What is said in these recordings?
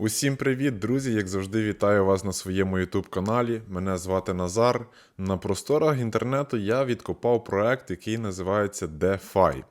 Усім привіт, друзі! Як завжди, вітаю вас на своєму YouTube каналі. Мене звати Назар. На просторах інтернету я відкопав проект, який називається DeFi.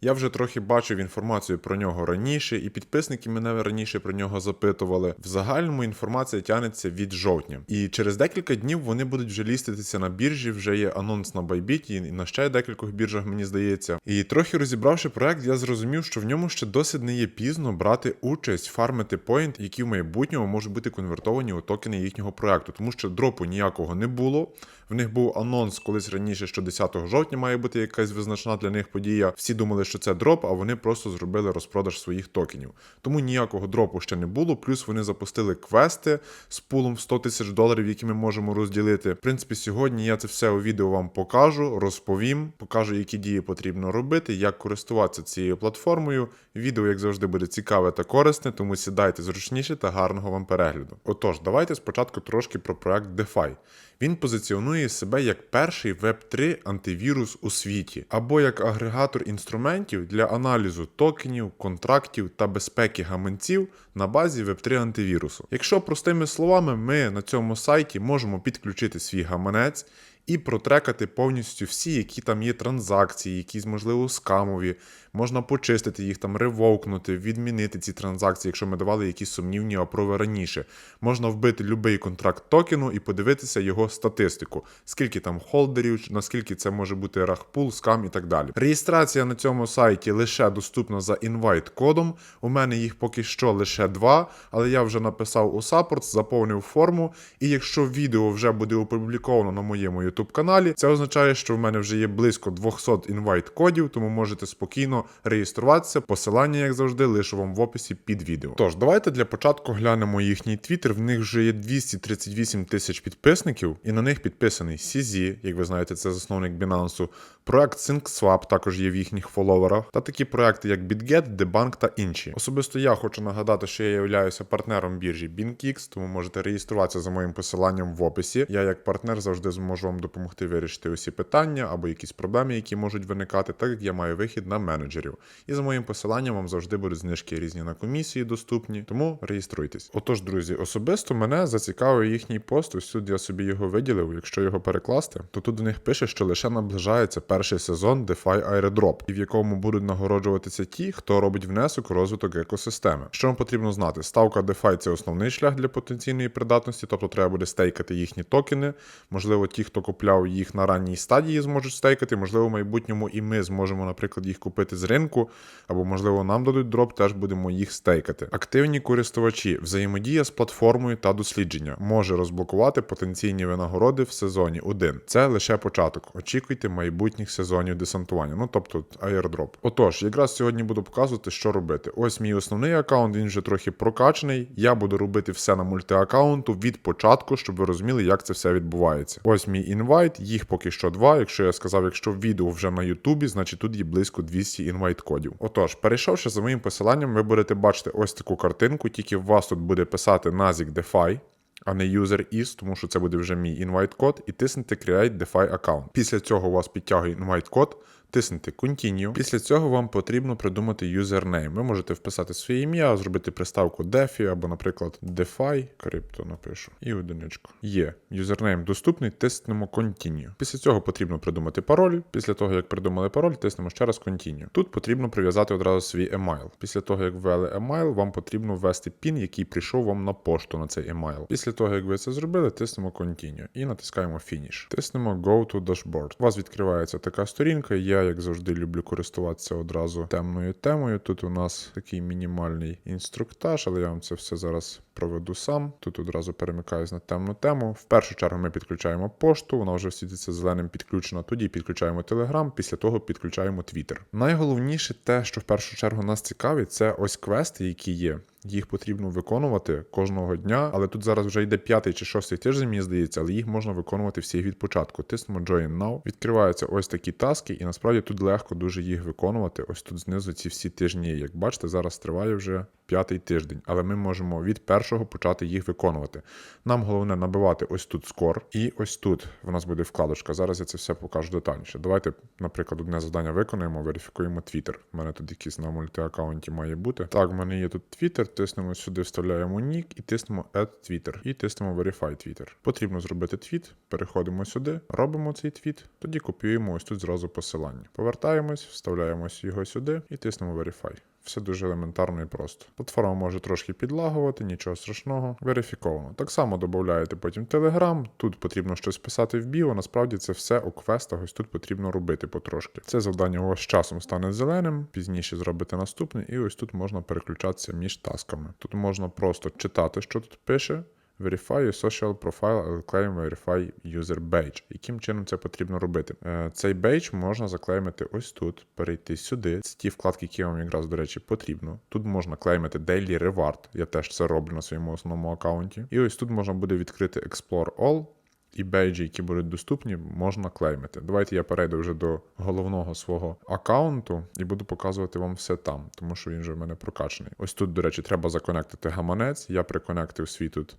Я вже трохи бачив інформацію про нього раніше, і підписники мене раніше про нього запитували. В загальному інформація тягнеться від жовтня. І через декілька днів вони будуть вже ліститися на біржі. Вже є анонс на Bybit і на ще декількох біржах, мені здається. І трохи розібравши проект, я зрозумів, що в ньому ще досить не є пізно брати участь, фармити поінт, які в майбутньому можуть бути конвертовані у токени їхнього проекту, тому що дропу ніякого не було. В них був анонс колись раніше, що 10 жовтня має бути якась визначна для них подія. Всі думали, що це дроп, а вони просто зробили розпродаж своїх токенів. Тому ніякого дропу ще не було. Плюс вони запустили квести з пулом в 100 тисяч доларів, які ми можемо розділити. В принципі, сьогодні я це все у відео вам покажу, розповім, покажу, які дії потрібно робити, як користуватися цією платформою. Відео, як завжди, буде цікаве та корисне, тому сідайте зручніше та гарного вам перегляду. Отож, давайте спочатку трошки про проект DeFi. Він позиціонує себе як перший Web3 антивірус у світі, або як агрегатор інструментів для аналізу токенів, контрактів та безпеки гаманців на базі Web3 антивірусу. Якщо простими словами, ми на цьому сайті можемо підключити свій гаманець. І протрекати повністю всі, які там є транзакції, якісь, можливо, скамові, можна почистити їх, там ревовкнути, відмінити ці транзакції, якщо ми давали якісь сумнівні апрови раніше. Можна вбити будь-який контракт токену і подивитися його статистику, скільки там холдерів, наскільки це може бути рахпул, скам і так далі. Реєстрація на цьому сайті лише доступна за інвайт-кодом. У мене їх поки що лише два, але я вже написав у саппорт, заповнив форму. І якщо відео вже буде опубліковано на моєму YouTube каналі, це означає, що в мене вже є близько 200 інвайт-кодів, тому можете спокійно реєструватися. Посилання, як завжди, лишу вам в описі під відео. Тож, давайте для початку глянемо їхній твіттер. В них вже є 238 тисяч підписників, і на них підписаний CZ, як ви знаєте, це засновник Binance, проект SyncSwap також є в їхніх фоловерах, та такі проекти, як BitGet, Debunk та інші. Особисто я хочу нагадати, що я являюся партнером біржі BinkX, тому можете реєструватися за моїм посиланням в описі. Я як партнер завжди зможу вам допомогти вирішити усі питання або якісь проблеми, які можуть виникати, так як я маю вихід на менеджерів. І за моїм посиланням вам завжди будуть знижки різні на комісії доступні, тому реєструйтесь. Отож, друзі, особисто мене зацікавив їхній пост. Ось тут я собі його виділив. Якщо його перекласти, то тут в них пише, що лише наближається перший сезон DeFi Airdrop, і в якому будуть нагороджуватися ті, хто робить внесок у розвиток екосистеми. Що вам потрібно знати? Ставка DeFi – це основний шлях для потенційної придатності, тобто треба буде стейкати їхні токени. Можливо, ті, хто купляв їх на ранній стадії, зможуть стейкати. Можливо, в майбутньому і ми зможемо, наприклад, їх купити з ринку, або, можливо, нам дадуть дроп, теж будемо їх стейкати. Активні користувачі, взаємодія з платформою та дослідження може розблокувати потенційні винагороди в сезоні 1. Це лише початок. Очікуйте майбутніх сезонів десантування, ну тобто airdrop. Отож, якраз сьогодні буду показувати, що робити. Ось мій основний аккаунт, він вже трохи прокачаний. Я буду робити все на мультиаккаунту від початку, щоб ви розуміли, як це все відбувається. Ось мій інвайт, їх поки що два. Якщо я сказав, якщо відео вже на Ютубі, значить тут є близько 200 інвайт кодів. Отож, перейшовши за моїм посиланням, ви будете бачити ось таку картинку, тільки у вас тут буде писати Nazik DeFi. А не user is, тому що це буде вже мій інвайт-код, і тиснете Create DeFi Account. Після цього у вас підтягує інвайт-код, тиснете Continue. Після цього вам потрібно придумати юзернейм. Ви можете вписати своє ім'я, зробити приставку DeFi або, наприклад, DeFi, крипто напишу, і одиничку. Є. Юзернейм доступний, тиснемо Continue. Після цього потрібно придумати пароль. Після того, як придумали пароль, тиснемо ще раз Continue. Тут потрібно прив'язати одразу свій емайл. Після того, як ввели емайл, вам потрібно ввести пін, який прийшов вам на пошту на цей емайл. Після того, як ви це зробили, тиснемо Continue і натискаємо Finish. Тиснемо Go to Dashboard. У вас відкривається така сторінка. Я, як завжди, люблю користуватися одразу темною темою. Тут у нас такий мінімальний інструктаж, але я вам це все зараз проведу сам. Тут одразу перемикаюсь на темну тему. В першу чергу ми підключаємо пошту, вона вже світиться зеленим підключена. Тоді підключаємо Telegram, після того підключаємо Twitter. Найголовніше те, що в першу чергу нас цікавить, це ось квести, які є. Їх потрібно виконувати кожного дня, але тут зараз вже йде п'ятий чи шостий тиждень, мені здається, але їх можна виконувати всі від початку. Тиснемо Join Now. Відкриваються ось такі таски, і насправді тут легко дуже їх виконувати. Ось тут знизу ці всі тижні. Як бачите, зараз триває вже п'ятий тиждень, але ми можемо від першого почати їх виконувати. Нам головне набивати ось тут скор, і ось тут в нас буде вкладочка. Зараз я це все покажу детальніше. Давайте, наприклад, одне завдання виконаємо, верифікуємо Twitter. У мене тут якийсь на мультиаккаунті має бути. Так, в мене є тут Twitter, тиснемо сюди, вставляємо нік і тиснемо Add Twitter. І тиснемо Verify Twitter. Потрібно зробити твіт, переходимо сюди, робимо цей твіт, тоді копіюємо ось тут зразу посилання. Повертаємось, вставляємо його сюди і тиснемо Verify. Все дуже елементарно і просто. Платформа може трошки підлагувати, нічого страшного. Верифіковано. Так само додаєте потім Telegram. Тут потрібно щось писати в біо. Насправді це все у квестах. Ось тут потрібно робити потрошки. Це завдання у вас з часом стане зеленим, пізніше зробите наступне, і ось тут можна переключатися між тасками. Тут можна просто читати, що тут пише. Verify social profile claim verify user badge. Яким чином це потрібно робити? Е, Цей бейдж можна заклеймити ось тут, перейти сюди. Це ті вкладки, які вам якраз, до речі, потрібно. Тут можна клеймити Daily Reward. Я теж це роблю на своєму основному аккаунті. І ось тут можна буде відкрити Explore All. І бейджі, які будуть доступні, можна клеймити. Давайте я перейду вже до головного свого аккаунту і буду показувати вам все там, тому що він вже в мене прокачаний. Ось тут, до речі, треба законектити гаманець. Я приконектив свій тут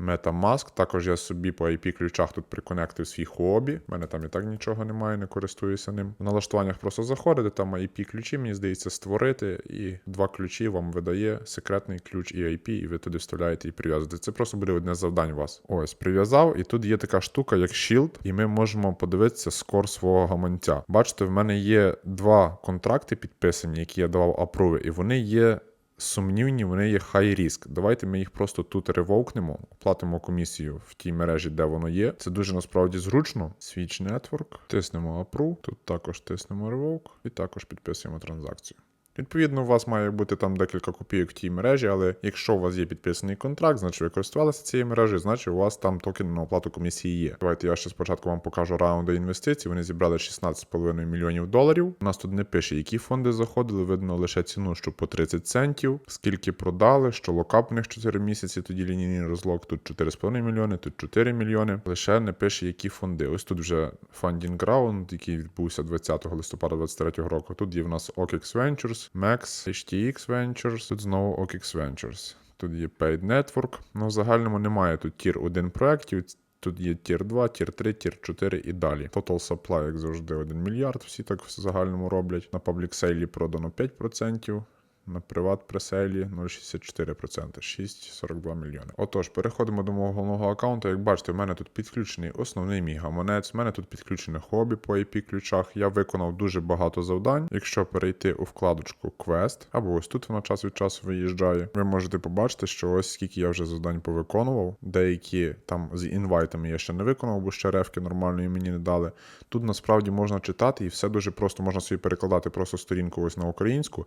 MetaMask. Також я собі по IP-ключах тут приконектив свій хобі. У мене там і так нічого немає, не користуюся ним. В налаштуваннях просто заходите, там IP-ключі, мені здається, створити, і два ключі вам видає секретний ключ і IP, і ви туди вставляєте і прив'язуєте. Це просто буде одне з завдань у вас. Ось, прив'язав, і тут є така штука, як Shield, і ми можемо подивитися скор свого гаманця. Бачите, в мене є два контракти підписані, які я давав апруви, і вони є сумнівні, вони є high risk. Давайте ми їх просто тут ревовкнемо, оплатимо комісію в тій мережі, де воно є. Це дуже насправді зручно. Switch Network, тиснемо Approve, тут також тиснемо Revoke і також підписуємо транзакцію. Відповідно, у вас має бути там декілька копійок в тій мережі, але якщо у вас є підписаний контракт, значить ви користувалися цією мережею, значить у вас там токен на оплату комісії є. Давайте я ще спочатку вам покажу раунди інвестицій. Вони зібрали 16,5 мільйонів доларів. У нас тут не пише, які фонди заходили, видно лише ціну, що по 30 центів, скільки продали, що локап у них 4 місяці, тоді лінійний розлог, тут 4,5 мільйони, тут 4 мільйони. Лише не пише, які фонди. Ось тут вже фандінг раунд, який відбувся 20 листопада 2023 року. Тут є в нас OKX Ventures. Max, HTX Ventures, тут знову OKX Ventures. Тут є Paid Network. Ну, в загальному немає тут тір 1 проєктів. Тут є тір 2, тір 3, тір 4 і далі. Total supply, як завжди, 1 мільярд. Всі так в загальному роблять. На паблік сейлі продано 5%. На приват преселі 0,64%, 6,42 мільйони. Отож, переходимо до мого головного аккаунту. Як бачите, в мене тут підключений основний мій гаманець, в мене тут підключене хобі по IP-ключах. Я виконав дуже багато завдань. Якщо перейти у вкладочку Quest, або ось тут вона час від часу виїжджає, ви можете побачити, що ось скільки я вже завдань повиконував. Деякі там з інвайтами я ще не виконав, бо ще ревки нормальної мені не дали. Тут насправді можна читати і все дуже просто можна собі перекладати просто сторінку ось на українську.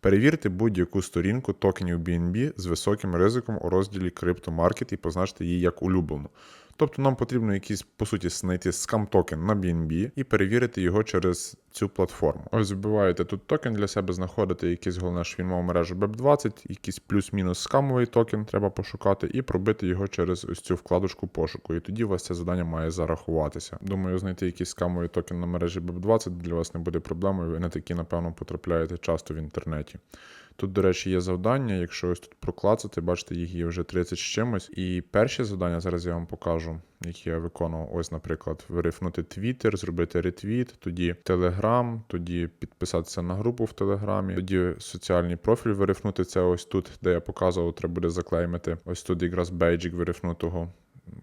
Перевірте будь-яку сторінку токенів BNB з високим ризиком у розділі Криптомаркет і позначте її як улюблену. Тобто нам потрібно якийсь, по суті, знайти скам токен на BNB і перевірити його через цю платформу. Ось вбиваєте тут токен для себе, знаходите якийсь головне, що мережу BEP20, якийсь плюс-мінус скамовий токен треба пошукати і пробити його через ось цю вкладочку пошуку. І тоді у вас це завдання має зарахуватися. Думаю, знайти якийсь скамовий токен на мережі BEP20 для вас не буде проблемою. Ви на такі, напевно, потрапляєте часто в інтернеті. Тут, до речі, є завдання. Якщо ось тут проклацати, бачите, їх є вже 30 з чимось. І перші завдання зараз я вам покажу, які я виконував. Ось, наприклад, вирифнути Twitter, зробити ретвіт, тоді Telegram, тоді підписатися на групу в Телеграмі, тоді соціальний профіль вирифнути. Це ось тут, де я показував, треба буде заклеймити. Ось тут якраз бейджик вирифнутого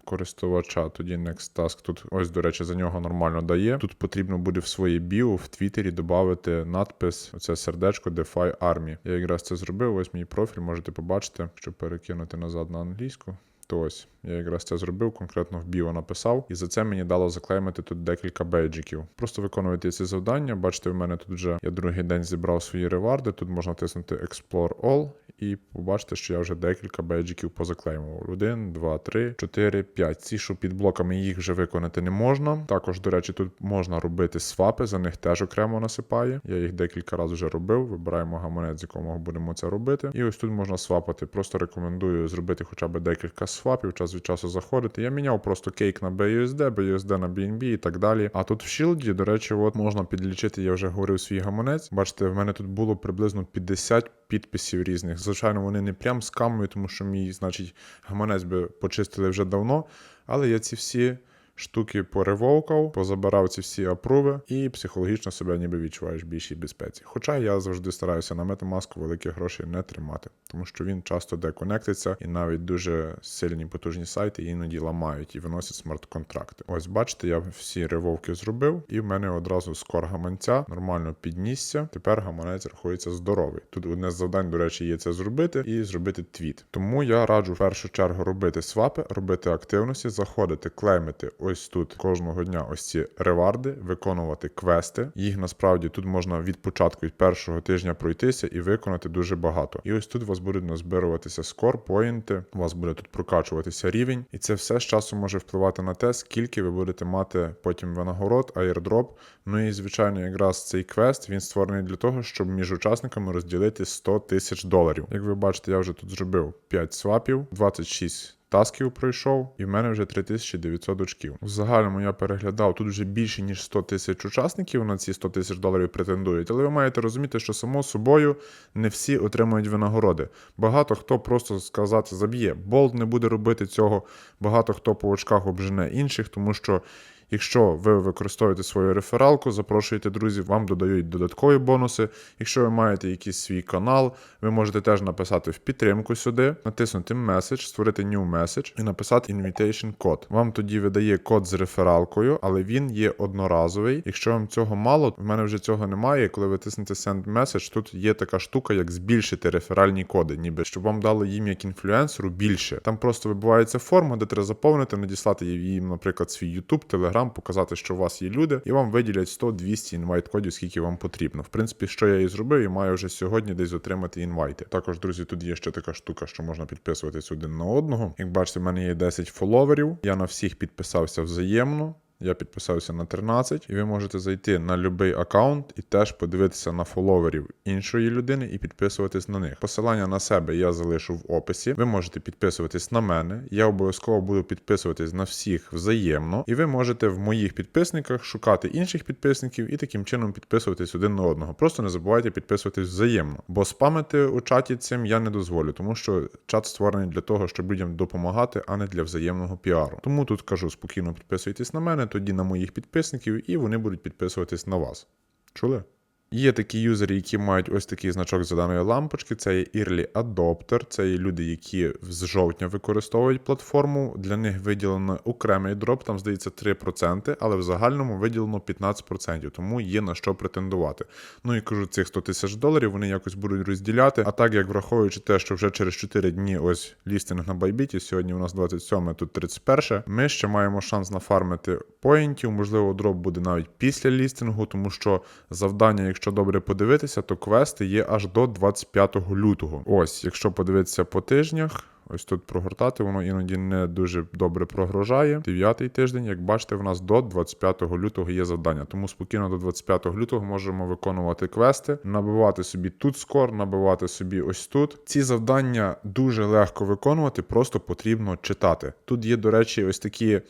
користувача, тоді Next Task. Тут ось, до речі, за нього нормально дає. Тут потрібно буде в своє біо в Твіттері додати надпис, оце сердечко DeFi Army. Я якраз це зробив. Ось мій профіль, можете побачити, щоб перекинути назад на англійську. То ось я якраз це зробив, конкретно в біо написав, і за це мені дало заклеймити тут декілька бейджиків. Просто виконуєте ці завдання. Бачите, в мене тут вже я другий день зібрав свої реварди. Тут можна тиснути Explore All і побачите, що я вже декілька бейджиків позаклеймував. Один, два, три, чотири, п'ять. Ці, що під блоками їх вже виконати не можна. Також, до речі, тут можна робити свапи, за них теж окремо насипає. Я їх декілька разів вже робив. Вибираємо гаманець, з якого будемо це робити. І ось тут можна свапати. Просто рекомендую зробити хоча б декілька свапів, час від часу заходити. Я міняв просто кейк на BUSD, BUSD на BNB і так далі. А тут в Shield, до речі, от можна підлічити, я вже говорив свій гаманець. Бачите, в мене тут було приблизно 50 підписів різних звичайно, вони не прям з камою, тому що мій, значить, гаманець би почистили вже давно. Але я ці всі штуки поревовкав, позабирав ці всі апруви і психологічно себе ніби відчуваєш в більшій безпеці. Хоча я завжди стараюся на метамаску великих грошей не тримати, тому що він часто деконектиться, і навіть дуже сильні потужні сайти іноді ламають і виносять смарт-контракти. Ось бачите, я всі ревовки зробив, і в мене одразу скор гаманця нормально піднісся. Тепер гаманець рахується здоровий. Тут одне з завдань, до речі, є це зробити і зробити твіт. Тому я раджу в першу чергу робити свапи, робити активності, заходити, клеймити ось тут кожного дня ось ці реварди, виконувати квести. Їх насправді тут можна від початку від першого тижня пройтися і виконати дуже багато. І ось тут у вас будуть назбируватися скор, поінти, у вас буде тут прокачуватися рівень, і це все з часом може впливати на те, скільки ви будете мати потім винагород, аірдроп. Ну і звичайно, якраз цей квест він створений для того, щоб між учасниками розділити 100 тисяч доларів. Як ви бачите, я вже тут зробив 5 свапів, 26 тасків пройшов, і в мене вже 3900 очків. В загальному я переглядав, тут вже більше ніж 100 тисяч учасників на ці 100 тисяч доларів претендують. Але ви маєте розуміти, що само собою не всі отримують винагороди. Багато хто просто сказати заб'є. Болт не буде робити цього. Багато хто по очках обжене інших, тому що. Якщо ви використовуєте свою рефералку, запрошуєте друзів, вам додають додаткові бонуси. Якщо ви маєте якийсь свій канал, ви можете теж написати в підтримку сюди, натиснути меседж, створити new message і написати invitation код. Вам тоді видає код з рефералкою, але він є одноразовий. Якщо вам цього мало, в мене вже цього немає. Коли ви тиснете send message, тут є така штука, як збільшити реферальні коди, ніби щоб вам дали їм як інфлюенсеру більше. Там просто вибивається форма, де треба заповнити, надіслати їм, наприклад, свій YouTube, Telegram, показати, що у вас є люди, і вам виділять 100-200 інвайт кодів, скільки вам потрібно. В принципі, що я і зробив, і маю вже сьогодні десь отримати інвайти. Також, друзі, тут є ще така штука, що можна підписуватись один на одного. Як бачите, в мене є 10 фоловерів. Я на всіх підписався взаємно. Я підписався на 13, і ви можете зайти на будь-який аккаунт і теж подивитися на фоловерів іншої людини і підписуватись на них. Посилання на себе я залишу в описі. Ви можете підписуватись на мене. Я обов'язково буду підписуватись на всіх взаємно, і ви можете в моїх підписниках шукати інших підписників і таким чином підписуватись один на одного. Просто не забувайте підписуватись взаємно, бо спамити у чаті цим я не дозволю, тому що чат створений для того, щоб людям допомагати, а не для взаємного піару. Тому тут кажу спокійно підписуйтесь на мене тоді на моїх підписників, і вони будуть підписуватись на вас. Чули? Є такі юзери, які мають ось такий значок зеленої лампочки. Це є Early Adopter, це є люди, які з жовтня використовують платформу. Для них виділено окремий дроп, там здається 3%, але в загальному виділено 15%, тому є на що претендувати. Ну і кажу, цих 100 тисяч доларів вони якось будуть розділяти. А так як враховуючи те, що вже через 4 дні ось лістинг на байбіті, сьогодні у нас 27, тут 31, ми ще маємо шанс нафармити поінтів. Можливо, дроп буде навіть після лістингу, тому що завдання, якщо добре подивитися, то квести є аж до 25 лютого. Ось, якщо подивитися по тижнях. Ось тут прогортати, воно іноді не дуже добре прогрожає. Дев'ятий тиждень, як бачите, в нас до 25 лютого є завдання. Тому спокійно до 25 лютого можемо виконувати квести, набивати собі тут скор, набивати собі ось тут. Ці завдання дуже легко виконувати, просто потрібно читати. Тут є, до речі, ось такі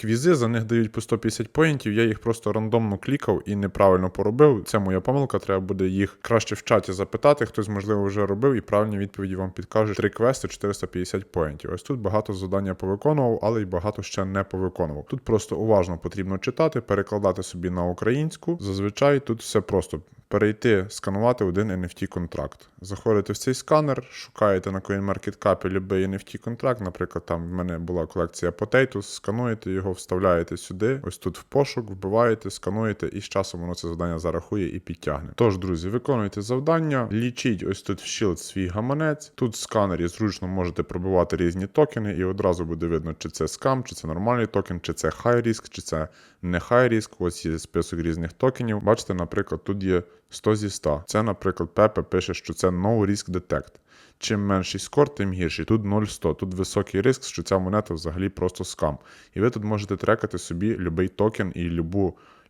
квізи, за них дають по 150 поінтів. Я їх просто рандомно клікав і неправильно поробив. Це моя помилка. Треба буде їх краще в чаті запитати. Хтось, можливо, вже робив, і правильні відповіді вам підкаже. Три квести 450 поінтів. Ось тут багато завдання повиконував, але й багато ще не повиконував. Тут просто уважно потрібно читати, перекладати собі на українську. Зазвичай тут все просто. Перейти, сканувати один NFT контракт. Заходите в цей сканер, шукаєте на CoinMarketCap любий NFT контракт. Наприклад, там в мене була колекція Potatoes, скануєте його, вставляєте сюди. Ось тут в пошук, вбиваєте, скануєте, і з часом воно це завдання зарахує і підтягне. Тож, друзі, виконуйте завдання, лічіть ось тут в Shield свій гаманець. Тут в сканері зручно можете пробивати різні токени, і одразу буде видно, чи це скам, чи це нормальний токен, чи це high risk, чи це не high risk. Ось є список різних токенів. Бачите, наприклад, тут є 100 зі 100. Це, наприклад, Пепе пише, що це no risk detect. Чим менший скор, тим гірший. Тут 0,100. Тут високий риск, що ця монета взагалі просто скам. І ви тут можете трекати собі будь-який токен і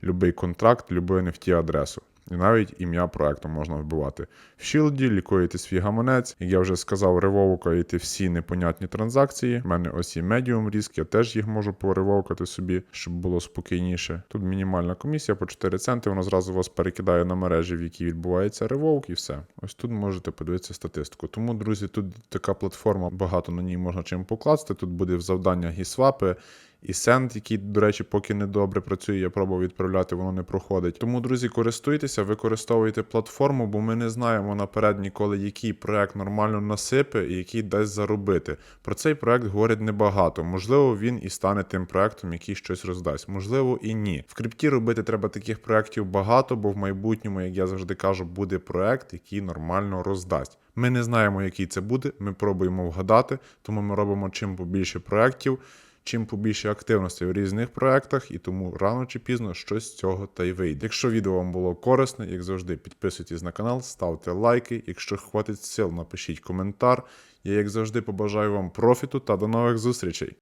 любий контракт, любу NFT адресу. І навіть ім'я проекту можна вбивати. В Shield лікуєте свій гаманець. Як я вже сказав, ревовкаєте всі непонятні транзакції. У мене ось і Medium Risk, я теж їх можу поревовкати собі, щоб було спокійніше. Тут мінімальна комісія по 4 центи, воно зразу вас перекидає на мережі, в якій відбувається ревовк, і все. Ось тут можете подивитися статистику. Тому, друзі, тут така платформа, багато на ній можна чим покласти. Тут буде в завданнях і Send, який, до речі, поки не добре працює, я пробував відправляти, воно не проходить. Тому, друзі, користуйтеся, використовуйте платформу, бо ми не знаємо наперед ніколи, який проект нормально насипе і який дасть заробити. Про цей проект говорять небагато. Можливо, він і стане тим проектом, який щось роздасть. Можливо, і ні. В крипті робити треба таких проектів багато, бо в майбутньому, як я завжди кажу, буде проект, який нормально роздасть. Ми не знаємо, який це буде. Ми пробуємо вгадати, тому ми робимо чим побільше проєктів чим побільше активності в різних проектах, і тому рано чи пізно щось з цього та й вийде. Якщо відео вам було корисне, як завжди, підписуйтесь на канал, ставте лайки. Якщо хватить сил, напишіть коментар. Я, як завжди, побажаю вам профіту та до нових зустрічей.